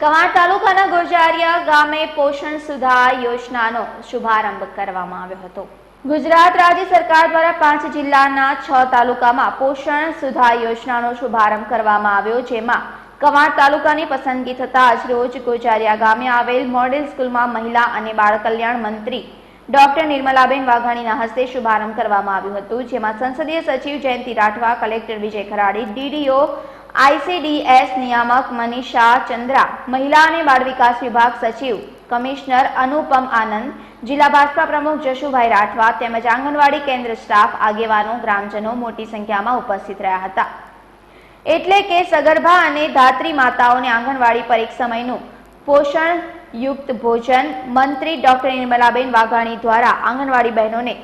કવાંટ તાલુકાના ગોજારિયા ગામે પોષણ સુધાર યોજનાનો શુભારંભ કરવામાં આવ્યો હતો. ગુજરાત રાજ્ય સરકાર દ્વારા પાંચ જિલ્લાના છ તાલુકામાં પોષણ સુધાર યોજનાનો શુભારંભ કરવામાં આવ્યો, જેમાં કવાડ તાલુકાની પસંદગી થતા આજ રોજ ગોજારિયા ગામે આવેલ મોડેલ સ્કૂલમાં મહિલા અને બાળ કલ્યાણ મંત્રી ડોક્ટર નિર્મલાબેન વાઘાણીના હસ્તે શુભારંભ કરવામાં આવ્યું હતું, જેમાં સંસદીય સચિવ Jayanti Rathwa, collector Vijay Kharadi, DDO ICDS નિયામક મનીષા ચંદ્રા, મહિલા અને બાળ વિકાસ વિભાગ સચિવ કમિશનર અનુપમ આનંદ, જિલ્લા ભાજપા પ્રમુખ જશુભાઈ રાઠવા તેમજ આંગણવાડી કેન્દ્ર સ્ટાફ આગેવાનો, ગ્રામજનો મોટી સંખ્યામાં ઉપસ્થિત રહ્યા હતા. એટલે કે સગર્ભા અને ધાત્રી માતાઓને આંગણવાડી પરીક્ષા સમયનું પોષણ યુક્ત ભોજન મંત્રી ડોક્ટર નિર્મલાબેન વાઘાણી દ્વારા આંગણવાડી બહેનોને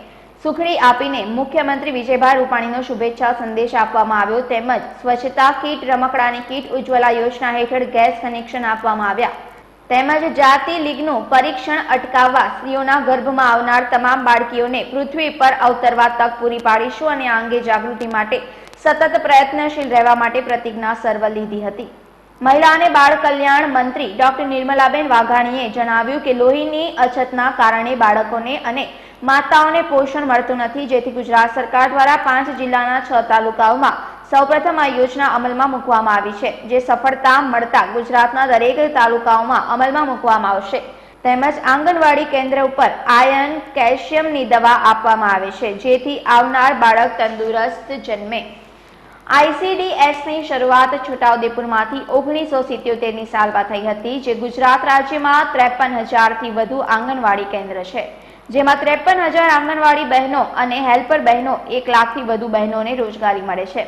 સુખડી આપીને મુખ્યમંત્રી વિજયભાઈ રૂપાણીનો શુભેચ્છા સંદેશ આપવામાં આવ્યો. તેમજ સ્વચ્છતા કીટ, રમકડાની કીટ, ઉજ્જવલા યોજના હેઠળ ગેસ કનેક્શન આપવામાં આવ્યા. તેમજ જાતિ લીગનું પરીક્ષણ અટકાવવા સ્ત્રીઓના ગર્ભમાં આવનાર તમામ બાળકીઓને પૃથ્વી પર અવતરવા તક પૂરી પાડીશું અને આ અંગે જાગૃતિ માટે સતત પ્રયત્નશીલ રહેવા માટે પ્રતિજ્ઞા સર્વ લીધી હતી. મહિલા અને બાળ કલ્યાણ મંત્રી ડોક્ટર નિર્મલાબેન વાઘાણીએ જણાવ્યું કે લોહીની અછતના કારણે બાળકોને અને માતાઓને પોષણ મળતું નથી. જેથી ગુજરાત સરકાર દ્વારા પાંચ જિલ્લાના છ તાલુકાઓમાં સૌપ્રથમ આ યોજના અમલમાં મૂકવામાં આવી છે, જે સફળતા મળતા ગુજરાતના દરેક તાલુકાઓમાં અમલમાં મૂકવામાં આવશે. તેમજ આંગણવાડી કેન્દ્ર ઉપર આયર્ન કેલ્શિયમની દવા આપવામાં આવે છે, જેથી આવનાર બાળક તંદુરસ્ત જન્મે. આઈસીડીએસની શરૂઆત છોટાઉદેપુરમાંથી ઓગણીસો સિત્યોતેરની સાલમાં થઈ હતી, જે ગુજરાત રાજ્યમાં ત્રેપન હજારથી વધુ આંગણવાડી કેન્દ્ર છે. જેમાં ત્રેપન હજાર આંગણવાડી બહેનો અને હેલ્પર બહેનો એક લાખથી વધુ બહેનોને રોજગારી મળે છે.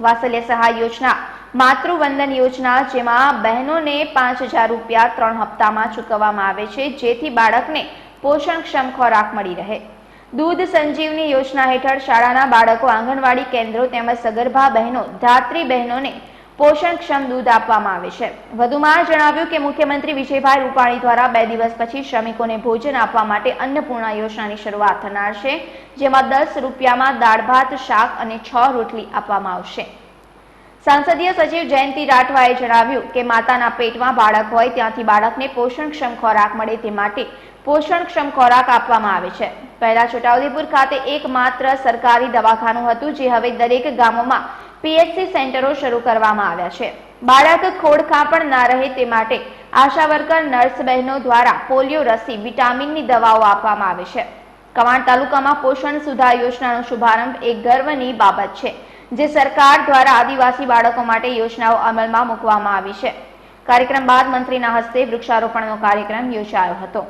વાસલ્ય સહાય યોજના, માતૃવંદન યોજના, જેમાં બહેનોને પાંચ હજાર રૂપિયા ત્રણ હપ્તામાં ચૂકવવામાં આવે છે, જેથી બાળકને પોષણક્ષમ ખોરાક મળી રહે. દૂધ સંજીવની યોજના હેઠળ શાળાના બાળકો આંગણવાડી કેન્દ્રો તેમજ સગર્ભા બહેનો, ધાત્રી બહેનોને પોષણક્ષમ દૂધ આપવામાં આવે છે. વધુમાં જણાવ્યું કે મુખ્યમંત્રી વિજયભાઈ રૂપાણી દ્વારા બે દિવસ પછી શ્રમિકોને ભોજન આપવા માટે અન્નપૂર્ણા યોજનાની શરૂઆત થનાર છે, જેમાં દસ રૂપિયામાં દાળ, ભાત, શાક અને છ રોટલી આપવામાં આવશે. સંસદીય સચિવ જયંતિ રાઠવાએ જણાવ્યું કે માતાના પેટમાં બાળક હોય ત્યાંથી બાળકને પોષણક્ષમ ખોરાક મળે તે માટે પોષણક્ષમ ખોરાક આપવામાં આવે છે. પહેલા છોટાઉદેપુર ખાતે એકમાત્ર સરકારી દવાખાનું હતું જે હવે દરેક ગામોમાં પીએચસી સેન્ટરો શરૂ કરવામાં આવ્યા છે. બાળક ખોડખા પણ ના રહે તે માટે આશા વર્કર, નર્સ બહેનો દ્વારા પોલિયો રસી, વિટામિનની દવાઓ આપવામાં આવે છે. કવાંટ તાલુકામાં પોષણ સુધાર યોજનાનો શુભારંભ એક ગર્વની બાબત છે. જે સરકાર દ્વારા આદિવાસી બાળકો માટે યોજનાઓ અમલમાં મૂકવામાં આવી છે. કાર્યક્રમ બાદ મંત્રીના હસ્તે વૃક્ષારોપણનો કાર્યક્રમ યોજાયો હતો.